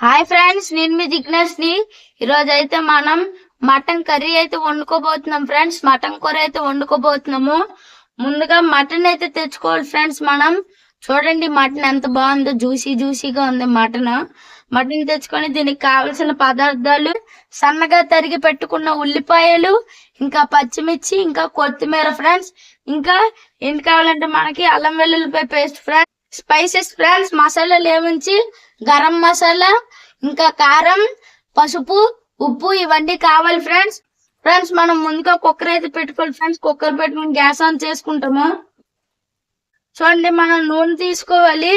Hi friends నేను మీ జిగ్నేష్ని. ఈరోజు అయితే మనం మటన్ కర్రీ అయితే వండుకోబోతున్నాం ఫ్రెండ్స్. మటన్ కూర అయితే వండుకోబోతున్నాము. ముందుగా మటన్ అయితే తెచ్చుకోవాలి ఫ్రెండ్స్ మనం. చూడండి మటన్ ఎంత బాగుందో జ్యూసీ జ్యూసీగా ఉంది మటన్. మటన్ తెచ్చుకొని దీనికి కావలసిన పదార్థాలు సన్నగా తరిగి పెట్టుకున్న ఉల్లిపాయలు ఇంకా పచ్చిమిర్చి ఇంకా కొత్తిమీర ఫ్రెండ్స్. ఇంకా ఏంటి కావాలంటే మనకి అల్లం వెల్లుల్లిపాయ పేస్ట్ ఫ్రెండ్స్. స్పైసెస్ ఫ్రెండ్స్ మసాలాలు ఏమించి గరం మసాలా ఇంకా కారం పసుపు ఉప్పు ఇవన్నీ కావాలి ఫ్రెండ్స్ ఫ్రెండ్స్ మనం ముందుగా కుక్కర్ అయితే పెట్టుకోవాలి. ఫ్రెండ్స్ కుక్కర్ పెట్టుకుని గ్యాస్ ఆన్ చేసుకుంటాము? చూడండి మనం నూనె తీసుకోవాలి.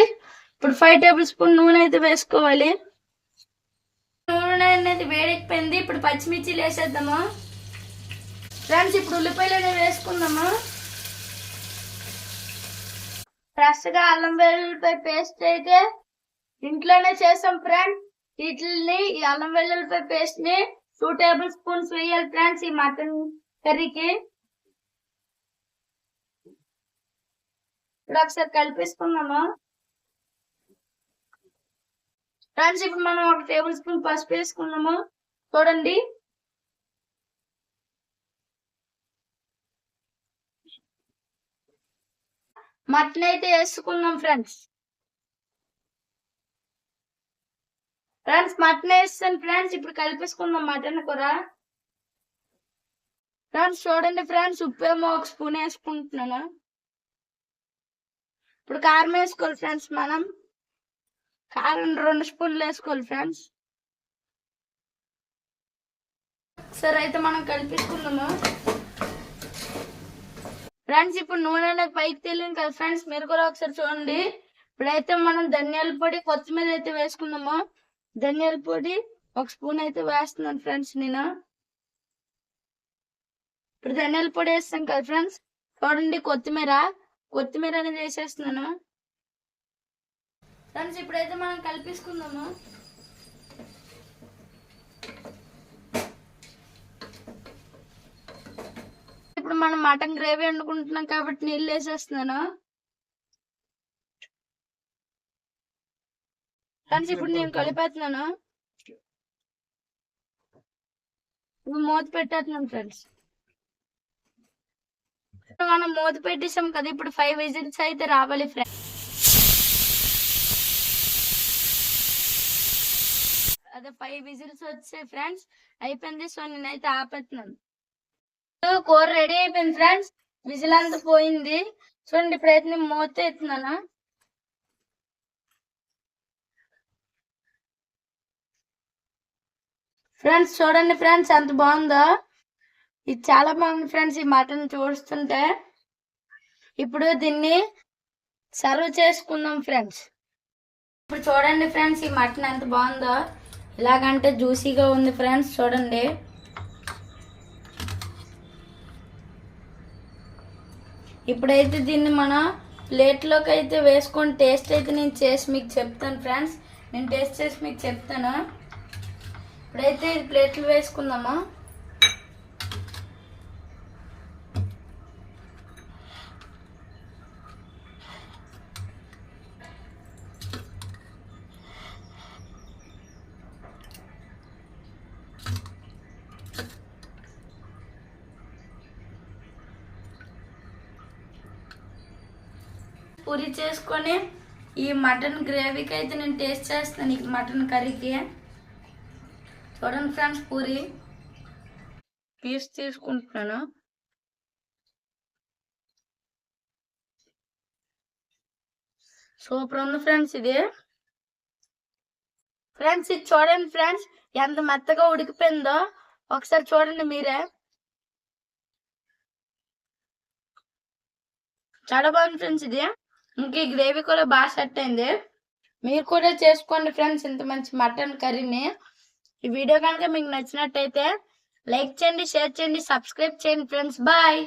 ఇప్పుడు ఫైవ్ టేబుల్ స్పూన్ నూనె అయితే వేసుకోవాలి. నూనె అనేది వేడెక్కిపోయింది. ఇప్పుడు పచ్చిమిర్చి వేసేద్దాము ఫ్రెండ్స్ ఇప్పుడు ఉల్లిపాయలు అనేవి వేసుకుందాము? ఫ్రెష్గా అల్లం వెల్లుల్లిపాయ పేస్ట్ అయితే ఇంట్లోనే చేసాం ఫ్రెండ్ వీటిని ఈ అల్లం వెల్లుల్లిపాయ పేస్ట్ని టూ టేబుల్ స్పూన్స్ వేయాలి ఫ్రెండ్స్ ఈ మటన్ కర్రీకి ఇప్పుడు ఒకసారి కలిపేసుకుందాము? ఫ్రెండ్స్ ఇప్పుడు మనం ఒక టేబుల్ స్పూన్ పసుపు వేసుకున్నాము చూడండి. మటన్ అయితే వేసుకున్నాం ఫ్రెండ్స్. ఫ్రెండ్స్ మటన్ వేస్తాను ఫ్రెండ్స్. ఇప్పుడు కలిపేసుకుందాం మటన్ కూర. ఫ్రెండ్స్ చూడండి ఫ్రెండ్స్ ఉప్పు ఏమో ఒక స్పూన్ వేసుకుంటున్నాను. ఇప్పుడు కారం వేసుకోవాలి ఫ్రెండ్స్ మనం. కారం రెండు స్పూన్లు వేసుకోవాలి ఫ్రెండ్స్. సరే అయితే మనం కలిపేసుకుందాము. ఫ్రెండ్స్ ఇప్పుడు నూనె అనేది పైకి తెలియదు కదా ఫ్రెండ్స్ మీరు కూడా ఒకసారి చూడండి. ఇప్పుడైతే మనం ధనియాల పొడి కొత్తిమీర అయితే వేసుకుందాము. ధనియాల పొడి ఒక స్పూన్ అయితే వేస్తున్నాను ఫ్రెండ్స్ నేను. ఇప్పుడు ధనియాల పొడి వేస్తాం కదా ఫ్రెండ్స్ చూడండి కొత్తిమీర. కొత్తిమీర అనేది వేసేస్తున్నాను. ఫ్రెండ్స్ ఇప్పుడైతే మనం కలిపేసుకుందాము. మనం మటన్ గ్రేవీ వండుకుంటున్నాం కాబట్టి నీళ్ళు వేసేస్తున్నాను. ఫ్రెండ్స్ ఇప్పుడు నేను కలిపేస్తున్నాను. మూత పెట్టేస్తున్నాం ఫ్రెండ్స్. మనం మూత పెట్టేసాం కదా ఇప్పుడు ఫైవ్ విజిల్స్ అయితే రావాలి ఫ్రెండ్స్. అదే ఫైవ్ విజిల్స్ వచ్చాయి ఫ్రెండ్స్. అయిపోయింది సో నేనైతే ఆపేస్తున్నాను. కూర రెడీ అయిపోయింది ఫ్రెండ్స్ విజిల్ అంతా పోయింది. చూడండి ఇప్పుడైతే నేను మూత ఎత్తున్నాను? ఫ్రెండ్స్ చూడండి ఫ్రెండ్స్ ఎంత బాగుందో. ఇది చాలా బాగుంది ఫ్రెండ్స్ ఈ మటన్ చూస్తుంటే. ఇప్పుడు దీన్ని సర్వ్ చేసుకుందాం ఫ్రెండ్స్ ఇప్పుడు చూడండి ఫ్రెండ్స్ ఈ మటన్ ఎంత బాగుందో. ఇలాగంటే జ్యూసీగా ఉంది ఫ్రెండ్స్ చూడండి. ఇప్పుడైతే దీన్ని మన ప్లేట్లోకి అయితే వేసుకొని టేస్ట్ అయితే నేను చేసి మీకు చెప్తాను ఫ్రెండ్స్ నేను టేస్ట్ చేసి మీకు చెప్తాను. ఇప్పుడైతే ఇది ప్లేట్లు వేసుకుందామా? పూరి చేసుకొని ఈ మటన్ గ్రేవీకి అయితే నేను టేస్ట్ చేస్తాను. ఈ మటన్ కర్రీకి. చూడండి ఫ్రెండ్స్ పూరి. పీస్ తీసుకుంటున్నాను. సూపర్ ఉంది ఫ్రెండ్స్ ఇది. ఫ్రెండ్స్ ఇది చూడండి ఫ్రెండ్స్ ఎంత మెత్తగా ఉడికిపోయిందో. ఒకసారి చూడండి మీరే. చాలా బాగుంది ఫ్రెండ్స్ ఇది. ఇంకా ఈ గ్రేవీ కూడా బాగా సెట్ అయింది. మీరు కూడా చేసుకోండి ఫ్రెండ్స్ ఇంత మంచి మటన్ కర్రీని. ఈ వీడియో కనుక మీకు నచ్చినట్టయితే లైక్ చేయండి షేర్ చేయండి సబ్స్క్రైబ్ చేయండి ఫ్రెండ్స్. బాయ్.